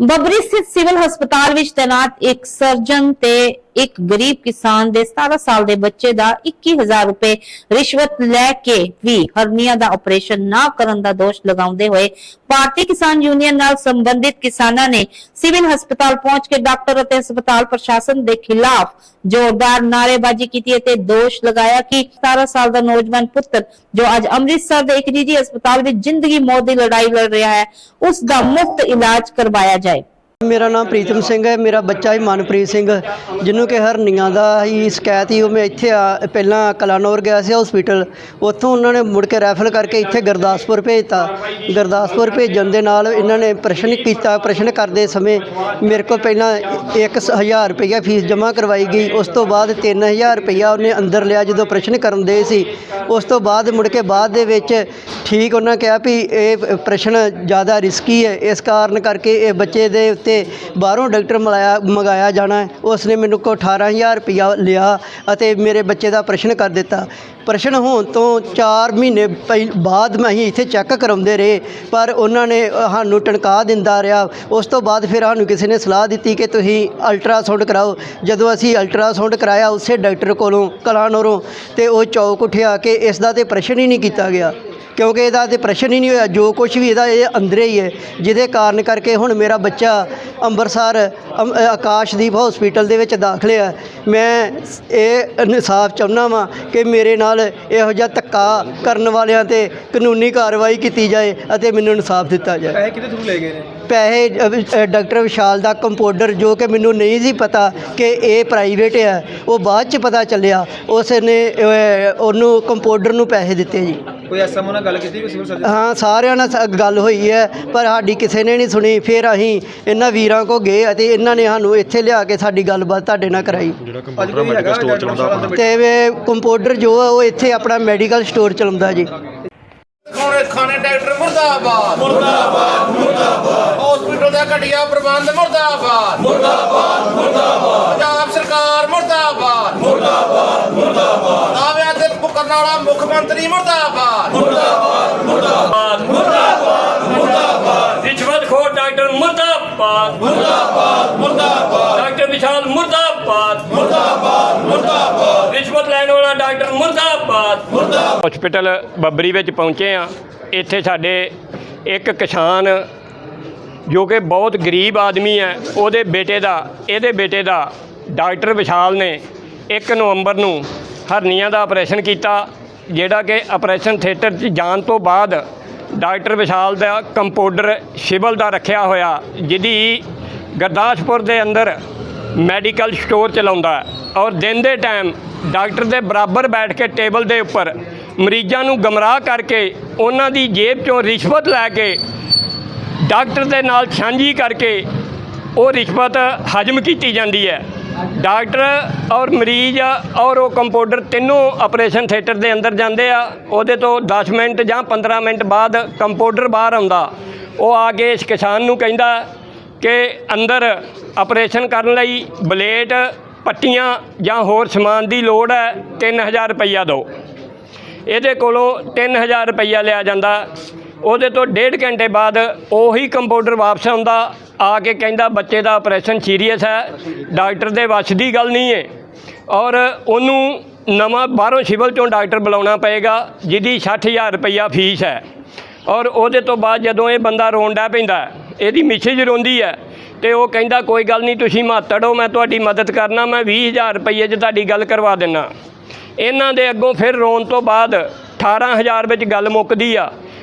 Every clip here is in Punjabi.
ਬਬਰੀ ਸਥਿਤ ਸਿਵਲ ਹਸਪਤਾਲ ਵਿੱਚ ਤੈਨਾਤ ਇੱਕ ਸਰਜਨ ਤੇ ਇੱਕ ਗਰੀਬ ਕਿਸਾਨ ਦੇ 17 ਸਾਲ ਦੇ ਬੱਚੇ ਦਾ 21000 ਰੁਪਏ ਰਿਸ਼ਵਤ ਲੈ ਕੇ ਵੀ ਹਰਨੀਆ ਦਾ ਆਪਰੇਸ਼ਨ ਨਾ ਕਰਨ ਦਾ ਦੋਸ਼ ਲਗਾਉਂਦੇ ਹੋਏ ਭਾਰਤੀ ਕਿਸਾਨ ਯੂਨੀਅਨ ਨਾਲ ਸੰਬੰਧਿਤ ਕਿਸਾਨਾਂ ਨੇ ਸਿਵਲ ਹਸਪਤਾਲ ਪਹੁੰਚ ਕੇ ਡਾਕਟਰ ਅਤੇ ਹਸਪਤਾਲ ਪ੍ਰਸ਼ਾਸਨ ਦੇ ਖਿਲਾਫ ਜ਼ੋਰਦਾਰ ਨਾਅਰੇਬਾਜ਼ੀ ਕੀਤੀ ਅਤੇ ਦੋਸ਼ ਲਗਾਇਆ ਕਿ 17 ਸਾਲ ਦਾ ਨੌਜਵਾਨ ਪੁੱਤਰ ਜੋ ਅੱਜ ਅੰਮ੍ਰਿਤਸਰ ਦੇ ਇੱਕ ਨਿੱਜੀ ਹਸਪਤਾਲ ਵਿੱਚ ਜ਼ਿੰਦਗੀ ਮੌਤ ਦੀ ਲੜਾਈ ਲੜ ਰਿਹਾ ਹੈ, ਉਸ ਦਾ ਮੁਫਤ ਇਲਾਜ ਕਰਵਾਇਆ ਜਾਏ। ਮੇਰਾ ਨਾਮ ਪ੍ਰੀਤਮ ਸਿੰਘ ਹੈ, ਮੇਰਾ ਬੱਚਾ ਹੀ ਮਨਪ੍ਰੀਤ ਸਿੰਘ ਜਿਹਨੂੰ ਕਿ ਹਰਨੀਆਂ ਦਾ ਹੀ ਸ਼ਿਕਾਇਤ ਹੀ ਉਹ ਮੈਂ ਇੱਥੇ ਆ, ਪਹਿਲਾਂ ਕਲਾਨੌਰ ਗਿਆ ਸੀ ਹਸਪੀਟਲ ਉੱਥੋਂ ਉਹਨਾਂ ਨੇ ਮੁੜ ਕੇ ਰੈਫਰ ਕਰਕੇ ਇੱਥੇ ਗੁਰਦਾਸਪੁਰ ਭੇਜਤਾ। ਗੁਰਦਾਸਪੁਰ ਭੇਜਣ ਦੇ ਨਾਲ ਇਹਨਾਂ ਨੇ ਪ੍ਰਸ਼ਨ ਕੀਤਾ, ਪ੍ਰਸ਼ਨ ਕਰਦੇ ਸਮੇਂ ਮੇਰੇ ਕੋਲ ਪਹਿਲਾਂ 1000 ਰੁਪਈਆ ਫੀਸ ਜਮ੍ਹਾਂ ਕਰਵਾਈ ਗਈ। ਉਸ ਤੋਂ ਬਾਅਦ 3000 ਰੁਪਈਆ ਉਹਨੇ ਅੰਦਰ ਲਿਆ ਜਦੋਂ ਪ੍ਰਸ਼ਨ ਕਰਨ ਦੇ ਸੀ। ਉਸ ਤੋਂ ਬਾਅਦ ਮੁੜ ਕੇ ਬਾਅਦ ਦੇ ਵਿੱਚ ਠੀਕ ਉਹਨਾਂ ਕਿਹਾ ਵੀ ਇਹ ਪ੍ਰਸ਼ਨ ਜ਼ਿਆਦਾ ਰਿਸਕੀ ਹੈ। ਇਸ ਕਾਰਨ ਕਰਕੇ ਇਹ ਬੱਚੇ ਦੇ ਉੱਤੇ ਬਾਹਰੋਂ ਡਾਕਟਰ ਮਲਾਇਆ, ਮੰਗਾਇਆ ਜਾਣਾ ਉਸ ਨੇ ਮੈਨੂੰ ਕੋਲ ਅਠਾਰਾਂ ਹਜ਼ਾਰ ਰੁਪਈਆ ਲਿਆ ਅਤੇ ਮੇਰੇ ਬੱਚੇ ਦਾ ਪ੍ਰਸ਼ਨ ਕਰ ਦਿੱਤਾ। ਪ੍ਰਸ਼ਨ ਹੋਣ ਤੋਂ 4 ਮਹੀਨੇ ਪਹਿ- ਬਾਅਦ ਮੈਂ ਅਸੀਂ ਇੱਥੇ ਚੈੱਕ ਕਰਾਉਂਦੇ ਰਹੇ, ਪਰ ਉਹਨਾਂ ਨੇ ਸਾਨੂੰ ਟਣਕਾ ਦਿੰਦਾ ਰਿਹਾ। ਉਸ ਤੋਂ ਬਾਅਦ ਫਿਰ ਸਾਨੂੰ ਕਿਸੇ ਨੇ ਸਲਾਹ ਦਿੱਤੀ ਕਿ ਤੁਸੀਂ ਅਲਟਰਾਸਾਊਂਡ ਕਰਾਓ। ਜਦੋਂ ਅਸੀਂ ਅਲਟਰਾਸਾਊਂਡ ਕਰਾਇਆ, ਉਸੇ ਡਾਕਟਰ ਕੋਲੋਂ ਕਲਾਨੋਰੋਂ ਤੇ ਉਹ ਚੌਕ ਉੱਠਿਆ ਕਿ ਇਸ ਦਾ ਤੇ ਪ੍ਰਸ਼ਨ ਹੀ ਨਹੀਂ ਕੀਤਾ ਗਿਆ। ਕਿਉਂਕਿ ਇਹਦਾ ਤੇ ਪ੍ਰਸ਼ਨ ਹੀ ਨਹੀਂ ਹੋਇਆ ਜੋ ਕੁਝ ਵੀ ਇਹਦਾ ਇਹ ਅੰਦਰੇ ਹੀ ਹੈ। ਜਿਹਦੇ ਕਾਰਨ ਕਰਕੇ ਹੁਣ ਮੇਰਾ ਬੱਚਾ ਅੰਮ੍ਰਿਤਸਰ ਅਮ- ਅ, ਆਕਾਸ਼ਦੀਪ ਹਸਪੀਟਲ ਦੇ ਵਿੱਚ ਦਾਖਲ ਹੈ ਮੈਂ ਇਹ ਇਨਸਾਫ ਚਾਹੁੰਦਾ ਵਾਂ ਕਿ ਮੇਰੇ ਨਾਲ ਇਹੋ ਜਿਹਾ ਧੱਕਾ ਕਰਨ ਵਾਲਿਆਂ ਤੇ ਕਾਨੂੰਨੀ ਕਾਰਵਾਈ ਕੀਤੀ ਜਾਏ ਅਤੇ ਮੈਨੂੰ ਇਨਸਾਫ ਦਿੱਤਾ ਜਾਏ। ਪੈਸੇ ਕਿਹਦੇ ਥਰੂ ਲਏ ਗਏ ਨੇ? ਪੈਸੇ ਅ, ਅ, ਡਾਕਟਰ ਵਿਸ਼ਾਲ ਦਾ ਕੰਪਾਊਂਡਰ ਜੋ ਕਿ ਮੈਨੂੰ ਨਹੀਂ ਸੀ ਪਤਾ ਕਿ ਇਹ ਪ੍ਰਾਈਵੇਟ ਹੈ ਉਹ ਬਾਅਦ ਚ ਪਤਾ ਚੱਲਿਆ। ਉਸ ਨੇ ਅ, ਉਹਨੂੰ ਕੰਪਾਊਂਡਰ ਨੂੰ ਪੈਸੇ ਦਿੱਤੇ ਜੀ। ਕੋਈ ਐਸਐਮਓ ਨਾਲ ਗੱਲ ਕੀਤੀ ਕੋਈ ਸਿਵਲ ਸਰਜਨ? ਹਾਂ ਸਾਰਿਆਂ ਨਾਲ ਸ- ਗੱਲ ਹੋਈ ਹੈ ਪਰ ਸਾਡੀ ਕਿਸੇ ਨੇ ਨਹੀਂ ਸੁਣੀ ਫਿਰ ਅਸੀਂ ਇਹਨਾਂ ਵੀਰਾਂ ਕੋ ਗਏ ਅਤੇ ਇਹਨਾਂ ਨੇ ਸਾਨੂੰ ਇੱਥੇ ਲਿਆ ਕੇ ਸਾਡੀ ਗੱਲਬਾਤ ਤੁਹਾਡੇ ਨਾਲ ਕਰਾਈ। ਸਟੋਰ ਚਲਾਉਂਦਾ ਤੇ ਵੇ ਕੰਪਾਊਂਡਰ ਜੋ ਹੈ ਉਹ ਇੱਥੇ ਆਪਣਾ ਮੈਡੀਕਲ ਸਟੋਰ ਚਲਾਉਂਦਾ ਜੀ। ਖਾਣੇ ਖਾਣੇ ਡਾਕਟਰ ਮੁਰਦਾਬਾਦ। ਮੁਰਦਾਬਾਦ ਮੁਰਦਾਬਾਦ। ਹਸਪੀਟਲ ਦਾ ਘਟੀਆ ਪ੍ਰਬੰਧ ਮੁਰਦਾਬਾਦ। ਮੁਰਦਾਬਾਦ ਮੁਰਦਾਬਾਦ। ਪੰਜਾਬ ਸਰਕਾਰ ਮੁਰਦਾਬਾਦ ਮੁਰਦਾਬਾਦ। ਮੁਰਦਾਬਾਦ ਦਾਅਵਿਆਂ ਤੇ ਮੁਕਰਨ ਵਾਲਾ ਮੁੱਖ ਮੰਤਰੀ ਮੁਰਦਾਬਾਦ ਰਿਸ਼ਵਤਖੋਰ ਡਾਕਟਰ ਮੁਰਦਾਬਾਦ। ਮੁਰਦਾਬਾਦ ਮੁਰਦਾਬਾਦ। ਡਾਕਟਰ ਵਿਸ਼ਾਲ ਮੁਰਦਾਬਾਦ। ਮੁਰਦਾਬਾਦ ਮੁਰਦਾਬਾਦ। ਰਿਸ਼ਵਤ ਲੈਣ ਵਾਲਾ ਡਾਕਟਰ ਮੁਰਦਾਬਾਦ। ਹਸਪੀਟਲ ਬੱਬਰੀ ਵਿੱਚ ਪਹੁੰਚੇ ਆ ਇੱਥੇ ਸਾਡੇ ਇੱਕ ਕਿਸਾਨ ਜੋ ਕਿ ਬਹੁਤ ਗਰੀਬ ਆਦਮੀ ਹੈ ਉਹਦੇ ਬੇਟੇ ਦਾ ਇਹਦੇ ਬੇਟੇ ਦਾ ਡਾਕਟਰ ਵਿਸ਼ਾਲ ਨੇ 1 ਨਵੰਬਰ ਨੂੰ ਹਰਨੀਆਂ ਦਾ ਆਪਰੇਸ਼ਨ ਕੀਤਾ, ਜਿਹੜਾ ਕਿ ਆਪਰੇਸ਼ਨ ਥੀਏਟਰ 'ਚ ਜਾਣ ਤੋਂ ਬਾਅਦ ਡਾਕਟਰ ਵਿਸ਼ਾਲ ਦਾ ਕੰਪਾਊਂਡਰ ਸਿਵਲ ਦਾ ਰੱਖਿਆ ਹੋਇਆ, ਜਿਹਦੀ ਗੁਰਦਾਸਪੁਰ ਦੇ ਅੰਦਰ ਮੈਡੀਕਲ ਸਟੋਰ ਚਲਾਉਂਦਾ ਔਰ ਦਿਨ ਦੇ ਟਾਈਮ ਡਾਕਟਰ ਦੇ ਬਰਾਬਰ ਬੈਠ ਕੇ ਟੇਬਲ ਦੇ ਉੱਪਰ ਮਰੀਜ਼ਾਂ ਨੂੰ ਗਮਰਾਹ ਕਰਕੇ ਉਹਨਾਂ ਦੀ ਜੇਬ 'ਚੋਂ ਰਿਸ਼ਵਤ ਲੈ ਕੇ ਡਾਕਟਰ ਦੇ ਨਾਲ ਸਾਂਝੀ ਕਰਕੇ ਉਹ ਰਿਸ਼ਵਤ ਹਜਮ ਕੀਤੀ ਜਾਂਦੀ ਹੈ। ਡਾਕਟਰ ਔਰ ਮਰੀਜ਼ ਔਰ ਉਹ ਕੰਪਾਊਂਡਰ ਤਿੰਨੋਂ ਆਪਰੇਸ਼ਨ ਥੀਏਟਰ ਦੇ ਅੰਦਰ ਜਾਂਦੇ ਆ। ਉਹਦੇ ਤੋਂ 10 ਮਿੰਟ ਜਾਂ 15 ਮਿੰਟ ਬਾਅਦ ਕੰਪਾਊਂਡਰ ਬਾਹਰ ਆਉਂਦਾ। ਉਹ ਆ ਕੇ ਇਸ ਕਿਸਾਨ ਨੂੰ ਕਹਿੰਦਾ ਕਿ ਅੰਦਰ ਆਪਰੇਸ਼ਨ ਕਰਨ ਲਈ ਬਲੇਟ, ਪੱਟੀਆਂ ਜਾਂ ਹੋਰ ਸਮਾਨ ਦੀ ਲੋੜ ਹੈ 3000 ਰੁਪਈਆ ਦਿਓ। ਇਹਦੇ ਕੋਲੋਂ 3000 ਰੁਪਈਆ ਲਿਆ ਜਾਂਦਾ। ਉਹਦੇ ਤੋਂ ਡੇਢ ਘੰਟੇ ਬਾਅਦ ਉਹੀ ਕੰਪਾਊਂਡਰ ਵਾਪਸ ਆਉਂਦਾ। ਆ ਕੇ ਕਹਿੰਦਾ ਬੱਚੇ ਦਾ ਆਪਰੇਸ਼ਨ ਸੀਰੀਅਸ ਹੈ, ਡਾਕਟਰ ਦੇ ਵੱਸ ਦੀ ਗੱਲ ਨਹੀਂ ਹੈ। ਔਰ ਉਹਨੂੰ ਨਵਾਂ ਬਾਹਰੋਂ ਸਿਵਲ ਚੋਂ ਡਾਕਟਰ ਬੁਲਾਉਣਾ ਪਏਗਾ, ਜਿਹਦੀ 60000 ਰੁਪਈਆ ਫੀਸ ਹੈ। ਔਰ ਉਹਦੇ ਤੋਂ ਬਾਅਦ ਜਦੋਂ ਇਹ ਬੰਦਾ ਰੋਣ ਡੈ ਪੈਂਦਾ, ਇਹਦੀ ਮਿਸੇਜ ਰੋਂਦੀ ਹੈ ਤੇ ਉਹ ਕਹਿੰਦਾ, ਕੋਈ ਗੱਲ ਨਹੀਂ, ਤੁਸੀਂ ਮਾਤੜੋ ਮੈਂ ਤੁਹਾਡੀ ਮਦਦ ਕਰਨਾ, ਮੈਂ 20000 ਰੁਪਈਏ 'ਚ ਤੁਹਾਡੀ ਗੱਲ ਕਰਵਾ ਦਿੰਨਾ। ਇਹਨਾਂ ਦੇ ਅੱਗੋਂ ਫਿਰ ਰੋਣ ਤੋਂ ਬਾਅਦ 18000 ਵਿੱਚ ਗੱਲ ਮੁੱਕਦੀ ਆ।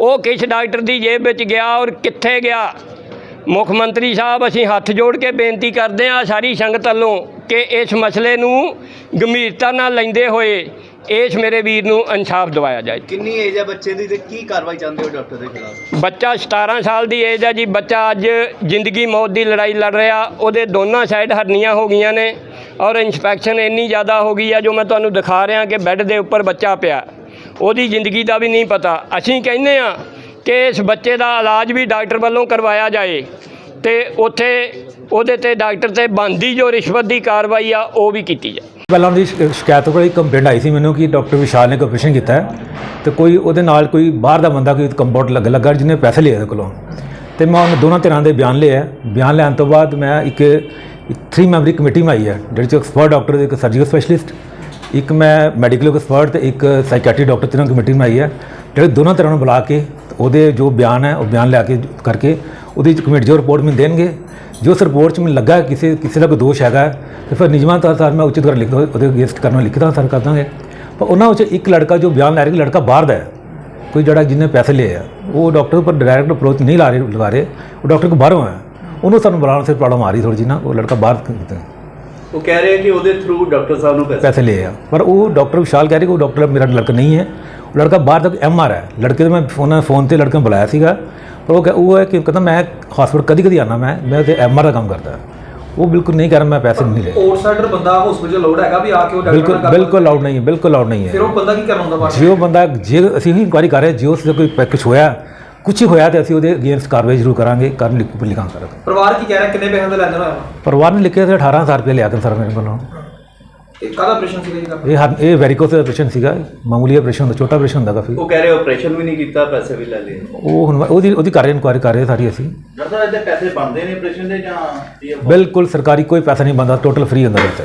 ਉਹ ਕਿਸ ਡਾਕਟਰ ਦੀ ਜੇਬ ਵਿੱਚ ਗਿਆ ਔਰ ਕਿੱਥੇ ਗਿਆ? ਮੁੱਖ ਮੰਤਰੀ ਸਾਹਿਬ ਅਸੀਂ ਹੱਥ ਜੋੜ ਕੇ ਬੇਨਤੀ ਕਰਦੇ ਹਾਂ ਸਾਰੀ ਸੰਗਤ ਵੱਲੋਂ ਕਿ ਇਸ ਮਸਲੇ ਨੂੰ ਗੰਭੀਰਤਾ ਨਾਲ ਲੈਂਦੇ ਹੋਏ ਇਸ ਮੇਰੇ ਵੀਰ ਨੂੰ ਇਨਸਾਫ ਦਿਵਾਇਆ ਜਾਏ। ਕਿੰਨੀ ਏਜ ਹੈ ਬੱਚੇ ਦੀ ਤੇ ਕੀ ਕਾਰਵਾਈ ਚਾਹੁੰਦੇ ਹੋ ਡਾਕਟਰ ਦੇ ਖਿਲਾਫ? ਬੱਚਾ 17 ਸਾਲ ਦੀ ਏਜ ਹੈ ਜੀ ਬੱਚਾ ਅੱਜ ਜ਼ਿੰਦਗੀ ਮੌਤ ਦੀ ਲੜਾਈ ਲੜ ਰਿਹਾ ਉਹਦੇ ਦੋਨਾਂ ਸਾਈਡ ਹਰਨੀਆਂ ਹੋ ਗਈਆਂ ਨੇ। ਔਰ ਇਨਸਪੈਕਸ਼ਨ ਇੰਨੀ ਜ਼ਿਆਦਾ ਹੋ ਗਈ ਆ ਜੋ ਮੈਂ ਤੁਹਾਨੂੰ ਦਿਖਾ ਰਿਹਾ ਕਿ ਬੈੱਡ ਦੇ ਉੱਪਰ ਬੱਚਾ ਪਿਆ। ਉਹਦੀ ਜ਼ਿੰਦਗੀ ਦਾ ਵੀ ਨਹੀਂ ਪਤਾ। ਅਸੀਂ ਕਹਿੰਦੇ ਆ ਕਿ ਇਸ ਬੱਚੇ ਦਾ ਇਲਾਜ ਵੀ ਡਾਕਟਰ ਵੱਲੋਂ ਕਰਵਾਇਆ ਜਾਏ ਤੇ ਉੱਥੇ ਉਹਦੇ ਤੇ ਡਾਕਟਰ ਤੇ ਬੰਦੀ ਜੋ ਰਿਸ਼ਵਤ ਦੀ ਕਾਰਵਾਈ ਆ, ਉਹ ਵੀ ਕੀਤੀ ਜਾਏ। ਪਹਿਲਾਂ ਦੀ ਸ਼ਿਕਾਇਤ ਕੋਲ ਇੱਕ ਕੰਪਲੇਂਟ ਆਈ ਸੀ ਮੈਨੂੰ ਕਿ ਡਾਕਟਰ ਵਿਸ਼ਾਲ ਨੇ ਕੋਈ ਆਪਰੇਸ਼ਨ ਕੀਤਾ ਹੈ ਤੇ ਕੋਈ ਉਹਦੇ ਨਾਲ ਕੋਈ ਬਾਹਰ ਦਾ ਬੰਦਾ ਕੋਈ ਕੰਪਾਊਂਡ ਲੱਗ, ਲੱਗਾ ਜਿਹਨੇ ਪੈਸੇ ਲਏ ਉਹਦੇ ਕੋਲੋਂ। ਤੇ ਮੈਂ ਉਹਨਾਂ ਦੋਨਾਂ ਧਿਰਾਂ ਦੇ ਬਿਆਨ ਲਏ ਬਿਆਨ ਲੈਣ ਤੋਂ ਬਾਅਦ ਮੈਂ ਇੱਕ 3 ਮੈਂਬਰੀ ਕਮੇਟੀ ਬਣਾਈ ਹੈ, ਜਿਹੜੇ ਚ ਐਕਸਪਰਟ ਡਾਕਟਰ ਇੱਕ ਸਰਜੀਕਲ ਸਪੈਸ਼ਲਿਸਟ ਇੱਕ ਮੈਂ ਮੈਡੀਕਲ ਐਕਸਪਰਟ ਤੇ ਇੱਕ ਸਾਈਕੈਟਰੀ ਡਾਕਟਰ ਤਿੰਨਾਂ ਕਮੇਟੀ ਬਣਾਈ ਹੈ। ਜਿਹੜੇ ਦੋਨਾਂ ਤਰ੍ਹਾਂ ਨੂੰ ਬੁਲਾ ਕੇ ਉਹਦੇ ਜੋ ਬਿਆਨ ਹੈ, ਉਹ ਬਿਆਨ ਲਿਆ ਕੇ ਕਰਕੇ ਉਹਦੀ ਕਮੇਟੀ ਜੋ ਰਿਪੋਰਟ ਮੈਨੂੰ ਦੇਣਗੇ। ਜੋ ਉਸ ਰਿਪੋਰਟ 'ਚ ਮੈਨੂੰ ਲੱਗਾ ਕਿਸੇ ਕਿਸੇ ਦਾ ਕੋਈ ਦੋਸ਼ ਹੈਗਾ ਤੇ ਫਿਰ ਨਿਯਮਾਂ ਤੌਰ ਤੇ ਮੈਂ ਉਚਿਤ ਕਰ ਲਿਖ ਦੋ ਉਹਦੇ ਅਗੇਂਸਟ ਕਰਨਾ ਲਿਖਦਾ ਸਰ ਕਰ ਦਾਂਗੇ। ਪਰ ਉਹਨਾਂ ਵਿੱਚ ਇੱਕ ਲੜਕਾ ਜੋ ਬਿਆਨ ਲੈ ਰਿਹਾ ਕਿ ਲੜਕਾ ਬਾਹਰ ਦਾ ਹੈ, ਕੋਈ ਜਿਹੜਾ ਜਿਹਨੇ ਪੈਸੇ ਲਏ ਆ, ਉਹ ਡਾਕਟਰ ਪਰ ਡਾਇਰੈਕਟ ਅਪਰੋਚ ਨਹੀਂ ਲਾ ਰਹੇ, ਲਗਾ ਰਹੇ। ਉਹ ਡਾਕਟਰ ਕੋ ਬਾਹਰੋਂ ਹੈ। ਉਹਨੂੰ ਸਾਨੂੰ ਬੁਲਾਉਣ ਸੇ ਪ੍ਰੋਬਲਮ ਆ ਰਹੀ ਥੋੜੀ ਜਿਹੀ ਨਾ ਉਹ ਲੜਕਾ ਬਾਹਰ ਕਿਤੇ ਉਹ ਕਹਿ ਰਹੇ ਕਿ ਉਹਦੇ ਥਰੂ ਡਾਕਟਰ ਸਾਹਿਬ ਨੂੰ ਪੈਸੇ। ਪੈਸੇ ਲਏ ਆ। ਪਰ ਉਹ ਡਾਕਟਰ ਵਿਸ਼ਾਲ ਕਹਿ ਰਹੇ ਕਿ ਉਹ ਡਾਕਟਰ ਮੇਰਾ ਲੜਕਾ ਨਹੀਂ ਹੈ। ਉਹ ਲੜਕਾ ਬਾਹਰ ਤੱਕ ਐਮ ਆਰ ਹੈ। ਲੜਕੇ ਤੋਂ ਮੈਂ ਫੋਨ ਫੋਨ ਤੇ ਲੜਕੇ ਨੂੰ ਬੁਲਾਇਆ ਸੀਗਾ। ਪਰ ਉਹ ਕਹਿ- ਉਹ ਹੈ ਕਿ ਕਹਿੰਦਾ ਮੈਂ ਹਸਪੀਟਲ ਕਦੀ ਕਦੀ ਆਣਾ ਮੈਂ ਮੈਂ ਤੇ ਐਮ ਆਰ ਦਾ ਕੰਮ ਕਰਦਾ। ਉਹ ਬਿਲਕੁਲ ਨਹੀਂ ਕਰ ਮੈਂ ਪੈਸੇ ਨਹੀਂ ਲਏ ਆਊਟਸਾਈਡਰ ਬੰਦਾ ਹਸਪੀਟਲ ਲੋੜ ਹੈਗਾ ਵੀ ਆ ਕੇ ਉਹ ਡਾਕਟਰ ਬਿਲਕੁਲ ਬਿਲਕੁਲ ਅਲਾਉਡ ਨਹੀਂ ਹੈ ਬਿਲਕੁਲ ਅਲਾਉਡ ਨਹੀਂ ਫਿਰ ਹੈ ਉਹ ਬੰਦਾ ਕੀ ਕਰਨ ਹੁੰਦਾ ਬਾਅਦ ਜੇ ਉਹ ਬੰਦਾ ਜੇ ਅਸੀਂ ਹੀ ਇਨਕੁਆਇਰੀ ਕਰ ਰਹੇ ਜੇ ਉਸ ਦਾ ਕੋਈ ਪੈ- ਕੁਛ ਹੋਇਆ ਕੁਛ ਹੀ ਹੋਇਆ ਤੇ ਅਸੀਂ ਉਹਦੇ ਅਗੇਂਸਟ ਕਾਰਵਾਈ ਜ਼ਰੂਰ ਕਰਾਂਗੇ। ਕਰਨ ਲਿਖ ਲਿਖਾਂਗੇ ਸਰ ਪਰਿਵਾਰ ਕੀ ਕਹਿ ਰਿਹਾ? ਕਿੰਨੇ ਪੈਸੇ ਦਾ ਲੈਣ ਦੇਣਾ ਹੋਇਆ ਪਰਿਵਾਰ ਨੇ ਲਿਖਿਆ ਸੀ 18000 ਰੁਪਏ ਲਿਆ ਕੇ ਸਰ ਮੇਰੇ ਕੋਲੋਂ ਇਹ ਕਾਹਦਾ ਆਪਰੇਸ਼ਨ ਸੀਗਾ ਜੀ ਦਾ ਇਹ ਹਰ- ਇਹ ਵੈਰੀਕੋਸ ਆਪਰੇਸ਼ਨ ਸੀਗਾ। ਮਾਮੂਲੀ ਆਪਰੇਸ਼ਨ ਹੁੰਦਾ ਛੋਟਾ ਆਪਰੇਸ਼ਨ ਹੁੰਦਾ ਕਾਫੀ। ਉਹ ਕਹਿ ਰਹੇ ਆਪਰੇਸ਼ਨ ਵੀ ਨਹੀਂ ਕੀਤਾ ਪੈਸੇ ਵੀ ਲੈ ਲਏ। ਉਹ ਹੁਣ ਉਹਦੀ ਉਹਦੀ ਕਰ ਰਹੇ ਇਨਕੁਆਇਰੀ ਕਰ ਰਹੇ ਸਾਰੀ ਅਸੀਂ। ਡਾਕਟਰ ਸਾਹਿਬ ਇਹਦੇ ਪੈਸੇ ਬਣਦੇ ਨੇ ਆਪਰੇਸ਼ਨ ਦੇ ਜਾਂ ਬਿਲਕੁਲ ਸਰਕਾਰੀ ਕੋਈ ਪੈਸਾ ਨਹੀਂ ਬੰਦਾ ਟੋਟਲ ਫ੍ਰੀ ਹੁੰਦਾ ਬੱਚਾ